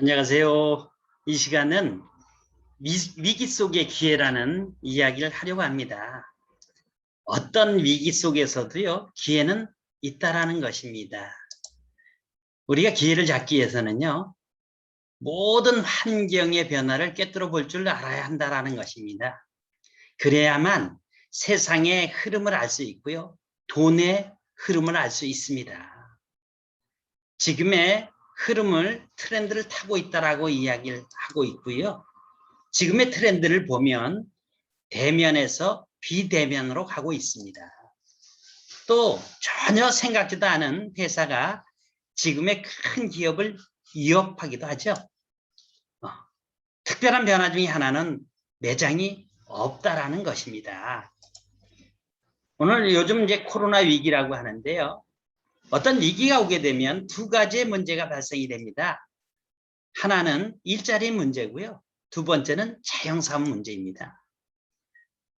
안녕하세요. 이 시간은 미, 위기 속의 기회라는 이야기를 하려고 합니다. 어떤 위기 속에서도요, 기회는 있다라는 것입니다. 우리가 기회를 잡기 위해서는요, 모든 환경의 변화를 꿰뚫어 볼줄 알아야 한다라는 것입니다. 그래야만 세상의 흐름을 알 수 있고요, 돈의 흐름을 알 수 있습니다. 지금의 흐름을 트렌드를 타고 있다라고 이야기를 하고 있고요. 지금의 트렌드를 보면 대면에서 비대면으로 가고 있습니다. 또 전혀 생각지도 않은 회사가 지금의 큰 기업을 위협하기도 하죠. 어, 특별한 변화 중에 하나는 매장이 없다라는 것입니다. 오늘 요즘 이제 코로나 위기라고 하는데요. 어떤 위기가 오게 되면 두 가지의 문제가 발생이 됩니다. 하나는 일자리 문제고요. 두 번째는 자영사업 문제입니다.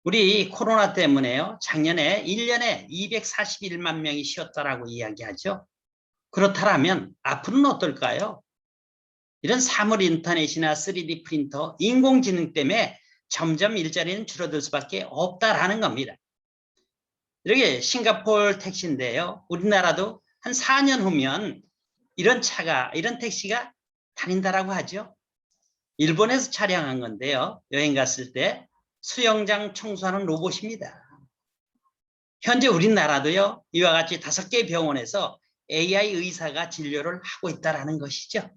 우리 코로나 때문에요. 작년에 1년에 241만 명이 쉬었다라고 이야기하죠. 그렇다면 앞으로는 어떨까요? 이런 사물 인터넷이나 3D 프린터, 인공지능 때문에 점점 일자리는 줄어들 수밖에 없다라는 겁니다. 이렇게 싱가폴 택시인데요. 우리나라도 한 4년 후면 이런 차가, 이런 택시가 다닌다라고 하죠. 일본에서 촬영한 건데요. 여행 갔을 때 수영장 청소하는 로봇입니다. 현재 우리나라도요. 이와 같이 다섯 개 병원에서 AI 의사가 진료를 하고 있다라는 것이죠.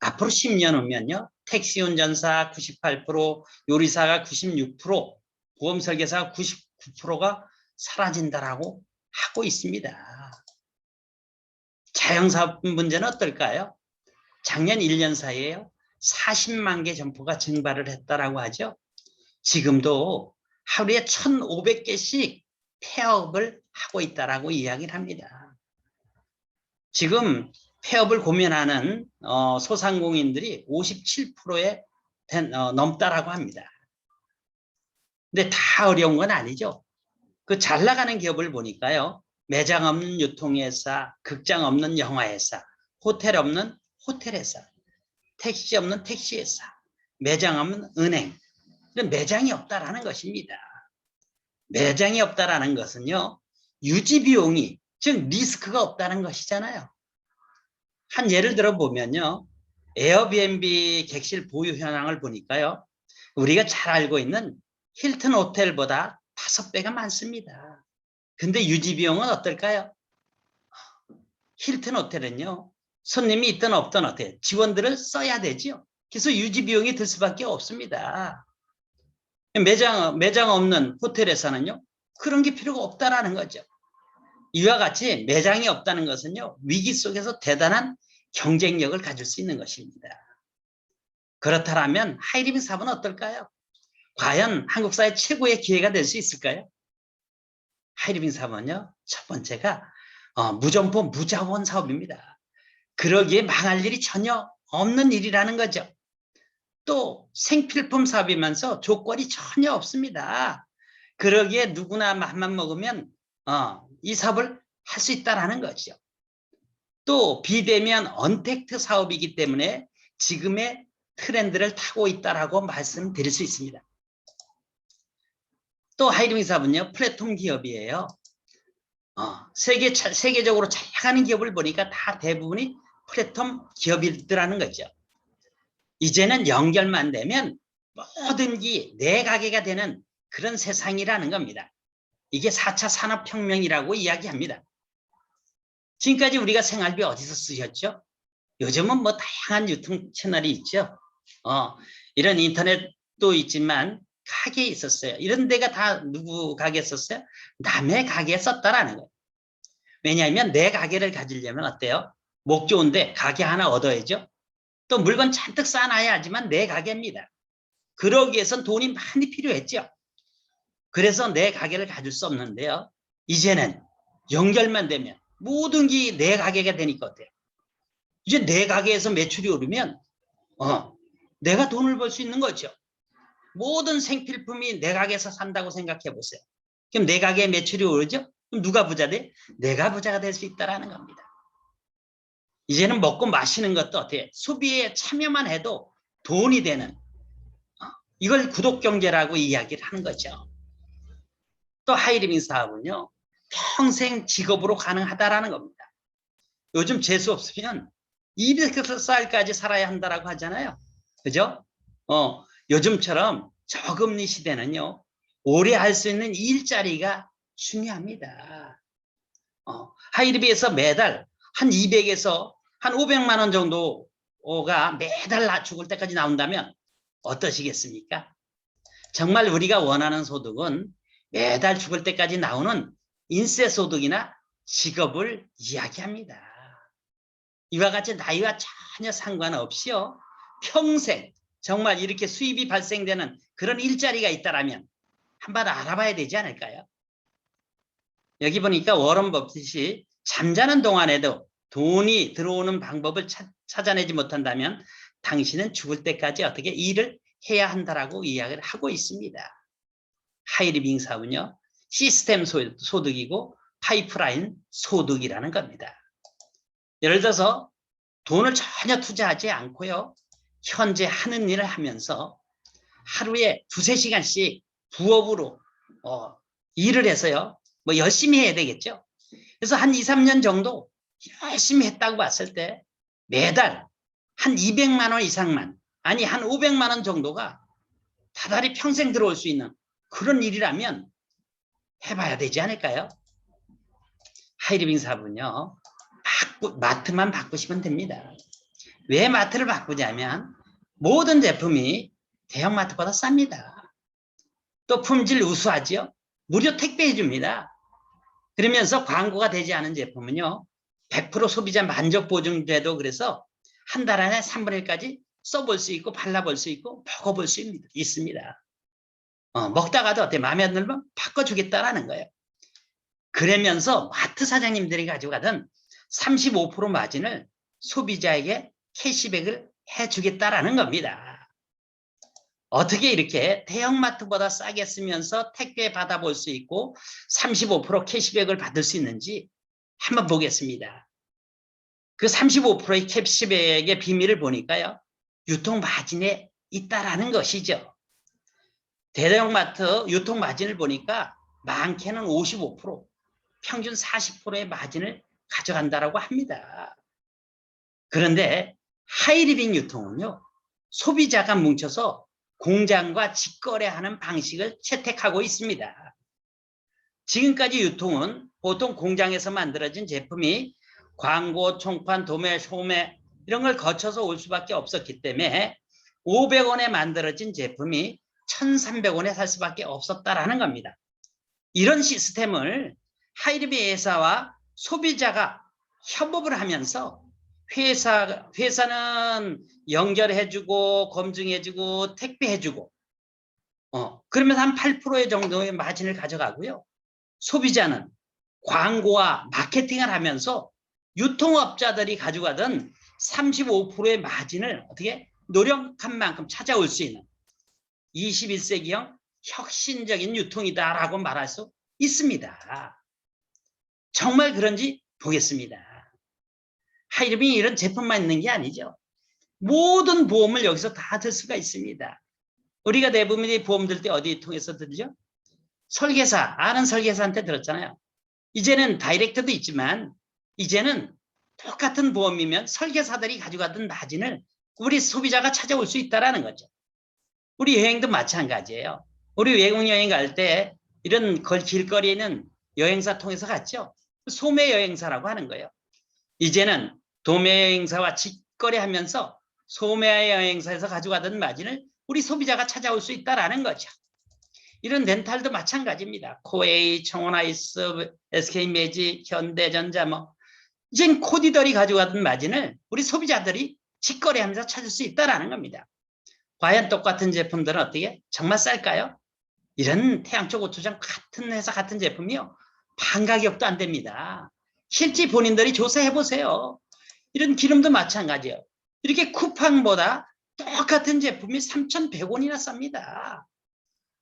앞으로 10년 후면요. 택시 운전사 98%, 요리사가 96%, 보험 설계사가 99%가 사라진다라고 하고 있습니다. 자영사업 문제는 어떨까요? 작년 1년 사이에요. 40만 개 점포가 증발을 했다라고 하죠. 지금도 하루에 1,500개씩 폐업을 하고 있다라고 이야기를 합니다. 지금 폐업을 고민하는 어, 소상공인들이 57%에 어, 넘다라고 합니다. 근데 다 어려운 건 아니죠. 그 잘 나가는 기업을 보니까요. 매장 없는 유통회사, 극장 없는 영화회사, 호텔 없는 호텔회사, 택시 없는 택시회사, 매장 없는 은행. 이런 매장이 없다라는 것입니다. 매장이 없다라는 것은요. 유지 비용이 즉 리스크가 없다는 것이잖아요. 한 예를 들어 보면요. 에어비앤비 객실 보유 현황을 보니까요. 우리가 잘 알고 있는 힐튼 호텔보다 다섯 배가 많습니다. 근데 유지 비용은 어떨까요? 힐튼 호텔은요. 손님이 있든 없든 어때 지원들을 써야 되죠. 그래서 유지 비용이 들 수밖에 없습니다. 매장 매장 없는 호텔에서는요. 그런 게 필요가 없다라는 거죠. 이와 같이 매장이 없다는 것은요. 위기 속에서 대단한 경쟁력을 가질 수 있는 것입니다. 그렇다면 하이리빙 사업은 어떨까요? 과연 한국 사회 최고의 기회가 될 수 있을까요? 하이리빙 사업은요. 첫 번째가 어, 무점포 무자원 사업입니다. 그러기에 망할 일이 전혀 없는 일이라는 거죠. 또 생필품 사업이면서 조건이 전혀 없습니다. 그러기에 누구나 맘만 먹으면 어, 이 사업을 할 수 있다라는 거죠. 또 비대면 언택트 사업이기 때문에 지금의 트렌드를 타고 있다라고 말씀드릴 수 있습니다. 또 하이리빙 사업은요 플랫폼 기업이에요. 어, 세계 세계적으로 잘 나가는 기업을 보니까 다 대부분이 플랫폼 기업이더라는 거죠. 이제는 연결만 되면 뭐든지 내 가게가 되는 그런 세상이라는 겁니다. 이게 4차 산업혁명이라고 이야기합니다. 지금까지 우리가 생활비 어디서 쓰셨죠? 요즘은 뭐 다양한 유통 채널이 있죠. 어, 이런 인터넷도 있지만 가게에 있었어요. 이런 데가 다 누구 가게에 썼어요? 남의 가게에 썼다라는 거예요. 왜냐하면 내 가게를 가지려면 어때요? 목 좋은데 가게 하나 얻어야죠. 또 물건 잔뜩 쌓아놔야지만 내 가게입니다. 그러기 위해선 돈이 많이 필요했죠. 그래서 내 가게를 가질 수 없는데요. 이제는 연결만 되면 모든 게 내 가게가 되니까 어때요? 이제 내 가게에서 매출이 오르면 어, 내가 돈을 벌 수 있는 거죠. 모든 생필품이 내 가게에서 산다고 생각해 보세요. 그럼 내 가게에 매출이 오르죠? 그럼 누가 부자 돼? 내가 부자가 될 수 있다라는 겁니다. 이제는 먹고 마시는 것도 어떻게 소비에 참여만 해도 돈이 되는 어, 이걸 구독 경제라고 이야기를 하는 거죠. 또 하이리빙 사업은요 평생 직업으로 가능하다라는 겁니다. 요즘 재수 없으면 200살까지 살아야 한다라고 하잖아요. 그죠? 어, 요즘처럼 저금리 시대는요 오래 할 수 있는 일자리가 중요합니다. 어, 하이리비에서 매달 한 200에서 한 500만 원 정도가 매달 나 죽을 때까지 나온다면 어떠시겠습니까? 정말 우리가 원하는 소득은 매달 죽을 때까지 나오는 인세 소득이나 직업을 이야기합니다. 이와 같이 나이와 전혀 상관없이요. 평생 정말 이렇게 수입이 발생되는 그런 일자리가 있다라면 한번 알아봐야 되지 않을까요? 여기 보니까 워런 버핏이 잠자는 동안에도 돈이 들어오는 방법을 찾, 찾아내지 못한다면 당신은 죽을 때까지 어떻게 일을 해야 한다라고 이야기를 하고 있습니다. 하이리빙 사업은요. 시스템 소, 소득이고 파이프라인 소득이라는 겁니다. 예를 들어서 돈을 전혀 투자하지 않고요. 현재 하는 일을 하면서 하루에 두세 시간씩 부업으로 어, 일을 해서요. 뭐 열심히 해야 되겠죠. 그래서 한 2, 3년 정도 열심히 했다고 봤을 때 매달 한 200만 원 이상만 아니 한 500만 원 정도가 다달이 평생 들어올 수 있는 그런 일이라면 해봐야 되지 않을까요? 하이리빙 사업은요. 바꾸, 마트만 바꾸시면 됩니다. 왜 마트를 바꾸냐면 모든 제품이 대형마트보다 쌉니다. 또 품질 우수하지요. 무료 택배해 줍니다. 그러면서 광고가 되지 않은 제품은요. 100% 소비자 만족 보증제도 그래서 한 달 안에 3분의 1까지 써볼 수 있고 발라볼 수 있고 먹어볼 수 있습니다. 어, 먹다가도 어때 마음에 안 들면 바꿔주겠다라는 거예요. 그러면서 마트 사장님들이 가지고 가던 35% 마진을 소비자에게 캐시백을 해주겠다라는 겁니다. 어떻게 이렇게 대형마트보다 싸게 쓰면서 택배 받아볼 수 있고 35% 캐시백을 받을 수 있는지 한번 보겠습니다. 그 35%의 캐시백의 비밀을 보니까요. 유통 마진에 있다라는 것이죠. 대형마트 유통 마진을 보니까 많게는 55%, 평균 40%의 마진을 가져간다라고 합니다. 그런데 하이리빙 유통은요. 소비자가 뭉쳐서 공장과 직거래하는 방식을 채택하고 있습니다. 지금까지 유통은 보통 공장에서 만들어진 제품이 광고, 총판, 도매, 소매 이런 걸 거쳐서 올 수밖에 없었기 때문에 500원에 만들어진 제품이 1,300원에 살 수밖에 없었다라는 겁니다. 이런 시스템을 하이리비 회사와 소비자가 협업을 하면서 회사, 회사는 연결해주고 검증해주고 택배해주고 어, 그러면 한 8%의 정도의 마진을 가져가고요. 소비자는 광고와 마케팅을 하면서 유통업자들이 가져가던 35%의 마진을 어떻게 노력한 만큼 찾아올 수 있는 21세기형 혁신적인 유통이다라고 말할 수 있습니다. 정말 그런지 보겠습니다. 하이르빙이 이런 제품만 있는 게 아니죠. 모든 보험을 여기서 다 들 수가 있습니다. 우리가 대부분이 보험 들 때 어디 통해서 들죠? 설계사, 아는 설계사한테 들었잖아요. 이제는 다이렉트도 있지만 이제는 똑같은 보험이면 설계사들이 가져가던 마진을 우리 소비자가 찾아올 수 있다는 거죠. 우리 여행도 마찬가지예요. 우리 외국 여행 갈 때 이런 걸 길거리에는 여행사 통해서 갔죠. 소매 여행사라고 하는 거예요. 이제는 도매 여행사와 직거래하면서 소매 여행사에서 가져가던 마진을 우리 소비자가 찾아올 수 있다라는 거죠. 이런 렌탈도 마찬가지입니다. 코에이, 청원아이스, SK매직, 현대전자 뭐 이젠 코디들이 가져가던 마진을 우리 소비자들이 직거래하면서 찾을 수 있다라는 겁니다. 과연 똑같은 제품들은 어떻게 정말 쌀까요? 이런 태양쪽 오토장 같은 회사 같은 제품이요. 반 가격도 안 됩니다. 실제 본인들이 조사해 보세요. 이런 기름도 마찬가지예요. 이렇게 쿠팡보다 똑같은 제품이 3,100원이나 쌉니다.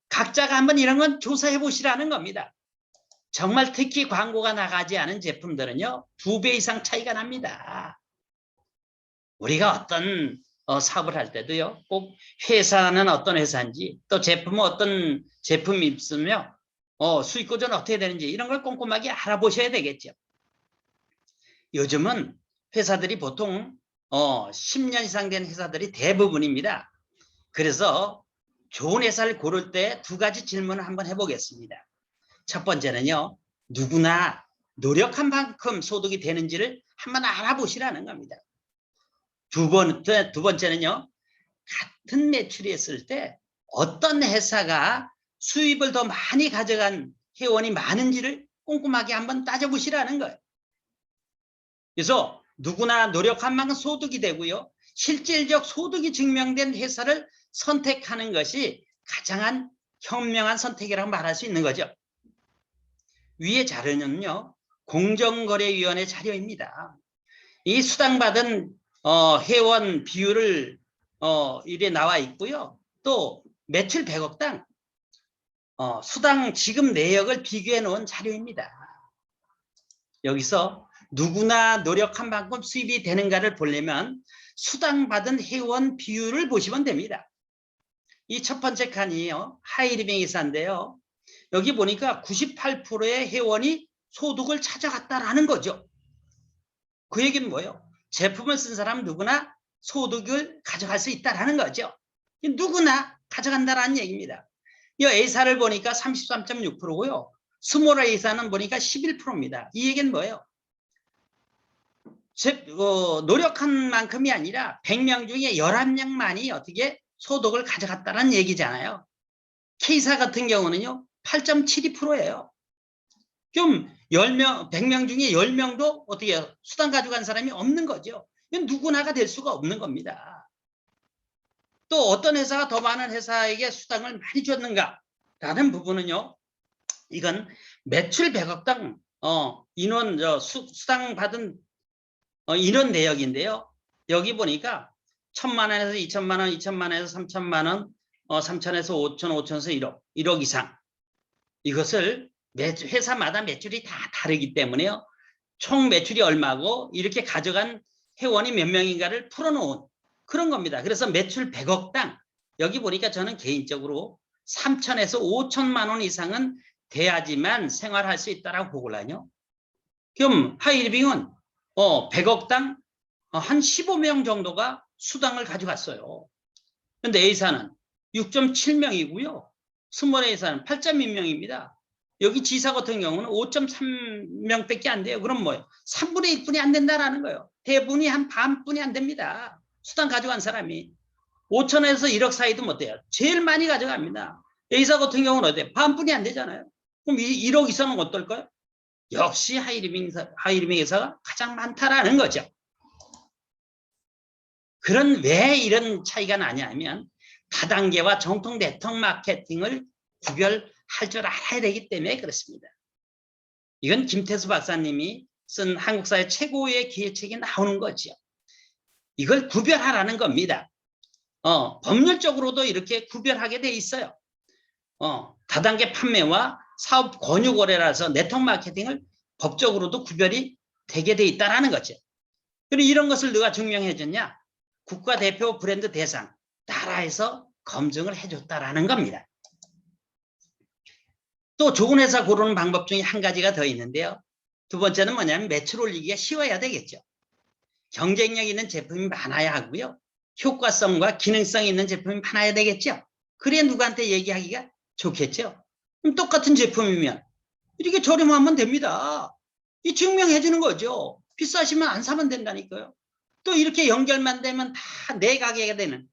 각자가 한번 이런 건 조사해 보시라는 겁니다. 정말 특히 광고가 나가지 않은 제품들은요. 두 배 이상 차이가 납니다. 우리가 어떤 어, 사업을 할 때도요, 꼭 회사는 어떤 회사인지, 또 제품은 어떤 제품이 있으며, 어, 수익 구조는 어떻게 되는지, 이런 걸 꼼꼼하게 알아보셔야 되겠죠. 요즘은 회사들이 보통, 어, 10년 이상 된 회사들이 대부분입니다. 그래서 좋은 회사를 고를 때 두 가지 질문을 한번 해보겠습니다. 첫 번째는요, 누구나 노력한 만큼 소득이 되는지를 한번 알아보시라는 겁니다. 두 번째, 두 번째는요, 같은 매출이 했을 때 어떤 회사가 수입을 더 많이 가져간 회원이 많은지를 꼼꼼하게 한번 따져보시라는 거예요. 그래서 누구나 노력한 만큼 소득이 되고요. 실질적 소득이 증명된 회사를 선택하는 것이 가장 현명한 선택이라고 말할 수 있는 거죠. 위의 자료는요. 공정거래위원회 자료입니다. 이 수당받은 어, 회원 비율을 어, 이래 나와 있고요. 또 매출 100억당 어, 수당 지급 내역을 비교해 놓은 자료입니다. 여기서 누구나 노력한 만큼 수입이 되는가를 보려면 수당 받은 회원 비율을 보시면 됩니다. 이 첫 번째 칸이요. 하이리빙 이사인데요. 여기 보니까 98%의 회원이 소득을 찾아갔다라는 거죠. 그 얘기는 뭐예요? 제품을 쓴 사람 누구나 소득을 가져갈 수 있다라는 거죠. 누구나 가져간다라는 얘기입니다. 이 A사를 보니까 33.6%고요. 스몰 A사는 보니까 11%입니다. 이 얘기는 뭐예요? 제, 어, 노력한 만큼이 아니라 100명 중에 11명만이 어떻게 소득을 가져갔다는 얘기잖아요. K사 같은 경우는요. 8.72%예요. 좀 10명, 100명 중에 10명도 어떻게 수당 가져간 사람이 없는 거죠. 누구나가 될 수가 없는 겁니다. 또 어떤 회사가 더 많은 회사에게 수당을 많이 줬는가? 라는 부분은요. 이건 매출 100억당 어, 인원 저 수, 수당 받은 어, 인원 내역인데요. 여기 보니까 천만 원에서 이천만 원, 이천만 원에서 삼천만 원, 어, 삼천에서 오천, 오천에서 일억, 일억 이상. 이것을 매출, 회사마다 매출이 다 다르기 때문에요. 총 매출이 얼마고 이렇게 가져간 회원이 몇 명인가를 풀어놓은 그런 겁니다. 그래서 매출 100억당 여기 보니까 저는 개인적으로 3천에서 5천만 원 이상은 돼야지만 생활할 수 있다라고 보고라뇨. 그럼 하이리빙은 어 100억당 한 15명 정도가 수당을 가져갔어요. 근데 A사는 6.7명이고요. 스몰 A사는 8.2명입니다. 여기 지사 같은 경우는 5.3명밖에 안 돼요. 그럼 뭐예요? 3분의 1분이 안 된다라는 거예요. 대부분이 한 반뿐이 안 됩니다. 수당 가져간 사람이 5천에서 1억 사이도 못 돼요. 제일 많이 가져갑니다. A사 같은 경우는 어때? 반뿐이 안 되잖아요. 그럼 1억 이상은 어떨까요? 역시 하이리빙, 하이리빙 회사가 가장 많다라는 거죠. 그런 왜 이런 차이가 나냐면 다단계와 정통 네트워크 마케팅을 구별할 줄 알아야 되기 때문에 그렇습니다. 이건 김태수 박사님이 쓴 한국사의 최고의 기회책이 나오는 거죠. 이걸 구별하라는 겁니다. 어, 법률적으로도 이렇게 구별하게 돼 있어요. 어, 다단계 판매와 사업 권유 거래라서 네트워크 마케팅을 법적으로도 구별이 되게 돼 있다라는 거죠. 그리고 이런 것을 누가 증명해 줬냐? 국가대표 브랜드 대상 나라에서 검증을 해줬다라는 겁니다. 또 좋은 회사 고르는 방법 중에 한 가지가 더 있는데요. 두 번째는 뭐냐면 매출 올리기가 쉬워야 되겠죠. 경쟁력 있는 제품이 많아야 하고요. 효과성과 기능성 있는 제품이 많아야 되겠죠. 그래야 누구한테 얘기하기가 좋겠죠. 그럼 똑같은 제품이면 이렇게 저렴하면 됩니다. 이 증명해 주는 거죠. 비싸시면 안 사면 된다니까요. 또 이렇게 연결만 되면 다 내 가게가 되는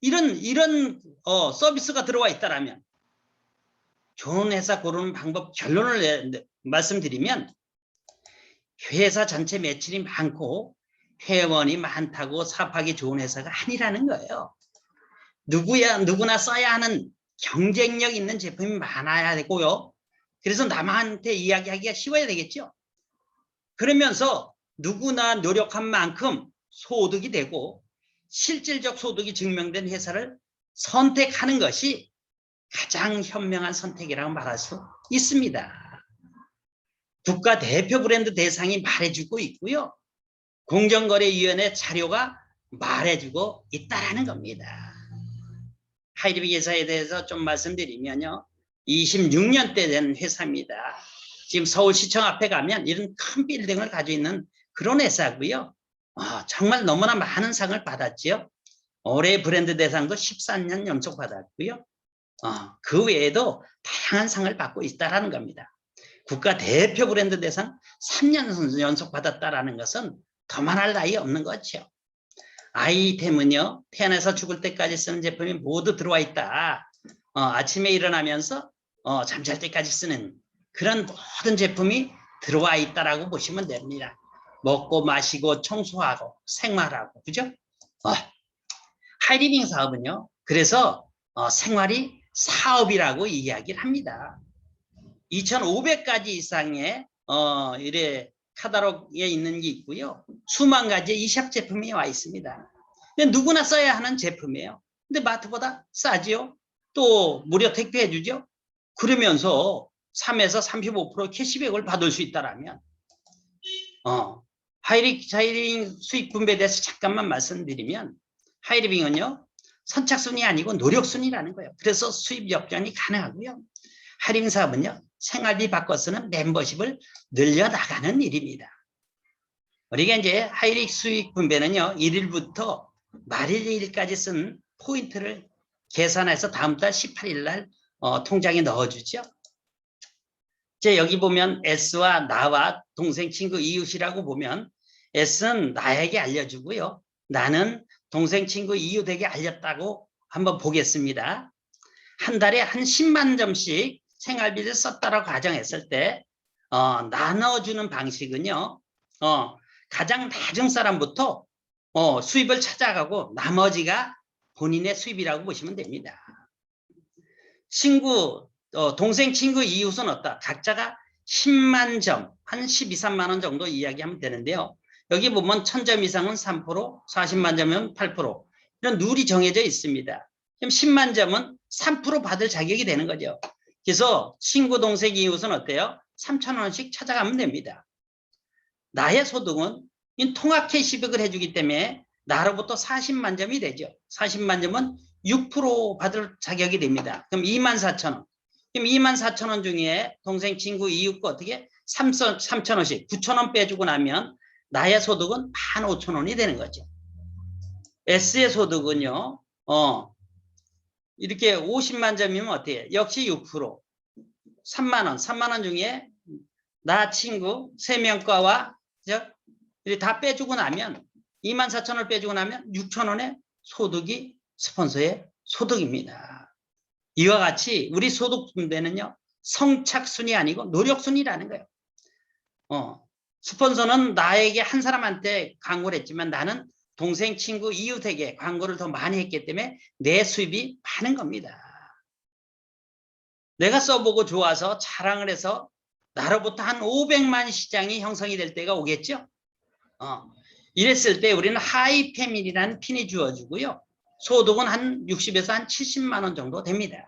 이런 이런 어, 서비스가 들어와 있다라면 좋은 회사 고르는 방법 결론을 내, 말씀드리면 회사 전체 매출이 많고 회원이 많다고 사업하기 좋은 회사가 아니라는 거예요. 누구야 누구나 써야 하는 경쟁력 있는 제품이 많아야 되고요. 그래서 남한테 이야기하기가 쉬워야 되겠죠. 그러면서 누구나 노력한 만큼 소득이 되고 실질적 소득이 증명된 회사를 선택하는 것이 가장 현명한 선택이라고 말할 수 있습니다. 국가 대표 브랜드 대상이 말해주고 있고요. 공정거래위원회 자료가 말해주고 있다라는 겁니다. 하이리비 회사에 대해서 좀 말씀드리면요. 26년대 된 회사입니다. 지금 서울시청 앞에 가면 이런 큰 빌딩을 가지고 있는 그런 회사고요. 아, 정말 너무나 많은 상을 받았지요. 올해 브랜드 대상도 13년 연속 받았고요. 어, 그 외에도 다양한 상을 받고 있다라는 겁니다. 국가 대표 브랜드 대상 3년 연속 받았다라는 것은 더 말할 나위 없는 거죠. 아이템은요, 태어나서 죽을 때까지 쓰는 제품이 모두 들어와 있다. 어, 아침에 일어나면서 어, 잠잘 때까지 쓰는 그런 모든 제품이 들어와 있다라고 보시면 됩니다. 먹고 마시고 청소하고 생활하고 그죠? 어, 하이리빙 사업은요. 그래서 어, 생활이 사업이라고 이야기를 합니다. 2,500가지 이상의 어, 이래 카다록에 있는 게 있고요. 수만 가지의 이샵 제품이 와 있습니다. 근데 누구나 써야 하는 제품이에요. 근데 마트보다 싸지요. 또 무료 택배해 주죠. 그러면서 3에서 35% 캐시백을 받을 수 있다라면 어, 하이리, 하이링 수익 분배에 대해서 잠깐만 말씀드리면 하이리빙은요 선착순이 아니고 노력순이라는 거예요. 그래서 수입 역전이 가능하고요. 할인 사업은요 생활비 바꿔 쓰는 멤버십을 늘려나가는 일입니다. 우리가 이제 하이릭 수익 분배는요 1일부터 말일 2일까지 쓴 포인트를 계산해서 다음 달 18일 날 어, 통장에 넣어주죠. 이제 여기 보면 S와 나와 동생, 친구, 이웃이라고 보면 S는 나에게 알려주고요. 나는 동생, 친구, 이웃에게 알렸다고 한번 보겠습니다. 한 달에 한 10만 점씩 생활비를 썼다고 가정했을 때 어, 나눠주는 방식은요. 어, 가장 낮은 사람부터 어, 수입을 찾아가고 나머지가 본인의 수입이라고 보시면 됩니다. 친구, 어, 동생, 친구, 이웃은 어떠? 각자가 10만 점, 한 12, 3만 원 정도 이야기하면 되는데요. 여기 보면 1000점 이상은 3%, 40만 점은 8%. 이런 룰이 정해져 있습니다. 그럼 10만 점은 3% 받을 자격이 되는 거죠. 그래서 친구, 동생, 이웃은 어때요? 3천 원씩 찾아가면 됩니다. 나의 소득은 이 통합 캐시백을 해주기 때문에 나로부터 40만 점이 되죠. 40만 점은 6% 받을 자격이 됩니다. 그럼 2만 4천 원. 그럼 2만 4천 원 중에 동생, 친구, 이웃과 어떻게 3천, 3천 원씩 9천 원 빼주고 나면 나의 소득은 1만 5천 원이 되는 거죠. S의 소득은요. 어, 이렇게 50만 점이면 어때요? 역시 6%. 3만 원, 3만 원 중에 나 친구 3명 과와 다 빼주고 나면 2만 4천 원을 빼주고 나면 6천 원의 소득이 스폰서의 소득입니다. 이와 같이 우리 소득 분배는요. 성착순이 아니고 노력순이라는 거예요. 어, 스폰서는 나에게 한 사람한테 광고를 했지만 나는 동생, 친구, 이웃에게 광고를 더 많이 했기 때문에 내 수입이 많은 겁니다. 내가 써보고 좋아서 자랑을 해서 나로부터 한 500만 시장이 형성이 될 때가 오겠죠? 어, 이랬을 때 우리는 하이 패밀이라는 핀이 주어지고요. 소득은 한 60에서 한 70만 원 정도 됩니다.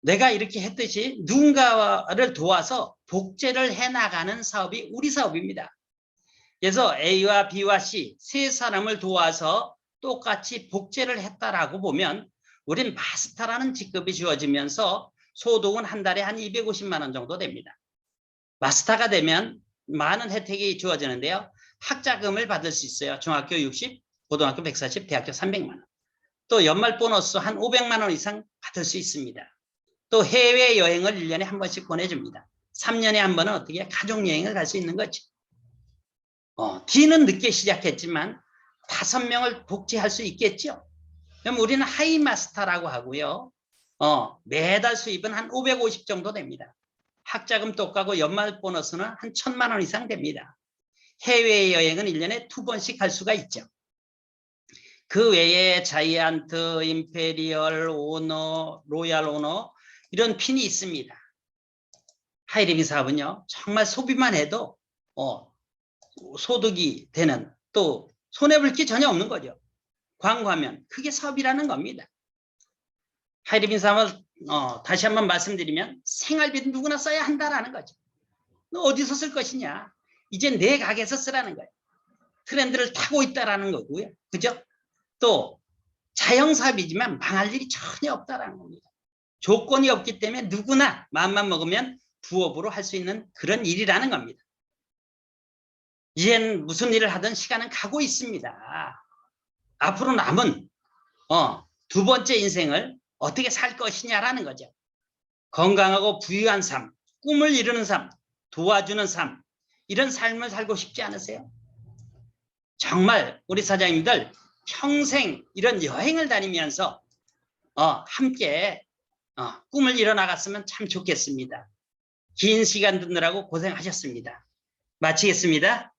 내가 이렇게 했듯이 누군가를 도와서 복제를 해나가는 사업이 우리 사업입니다. 그래서 A와 B와 C 세 사람을 도와서 똑같이 복제를 했다라고 보면 우린 마스터라는 직급이 주어지면서 소득은 한 달에 한 250만 원 정도 됩니다. 마스터가 되면 많은 혜택이 주어지는데요. 학자금을 받을 수 있어요. 중학교 60, 고등학교 140, 대학교 300만 원. 또 연말 보너스 한 500만 원 이상 받을 수 있습니다. 또 해외 여행을 1년에 한 번씩 보내줍니다. 3년에 한 번은 어떻게 가족 여행을 갈 수 있는 거죠. 어, D는 늦게 시작했지만 다섯 명을 복제할 수 있겠죠. 그럼 우리는 하이 마스터라고 하고요. 어, 매달 수입은 한 550 정도 됩니다. 학자금 똑가고 연말 보너스는 한 천만 원 이상 됩니다. 해외여행은 1년에 두 번씩 갈 수가 있죠. 그 외에 자이언트, 임페리얼, 오너, 로얄 오너 이런 핀이 있습니다. 하이리비 사업은요. 정말 소비만 해도 어, 소득이 되는 또 손해볼 게 전혀 없는 거죠. 광고하면 그게 사업이라는 겁니다. 하이리빈 사업을 어, 다시 한번 말씀드리면 생활비는 누구나 써야 한다라는 거죠. 너 어디서 쓸 것이냐? 이제 내 가게에서 쓰라는 거예요. 트렌드를 타고 있다라는 거고요. 그죠? 또 자영사업이지만 망할 일이 전혀 없다라는 겁니다. 조건이 없기 때문에 누구나 마음만 먹으면 부업으로 할 수 있는 그런 일이라는 겁니다. 이젠 무슨 일을 하든 시간은 가고 있습니다. 앞으로 남은 어, 두 번째 인생을 어떻게 살 것이냐라는 거죠. 건강하고 부유한 삶, 꿈을 이루는 삶, 도와주는 삶, 이런 삶을 살고 싶지 않으세요? 정말 우리 사장님들 평생 이런 여행을 다니면서 어, 함께 어, 꿈을 이뤄 나갔으면 참 좋겠습니다. 긴 시간 듣느라고 고생하셨습니다. 마치겠습니다.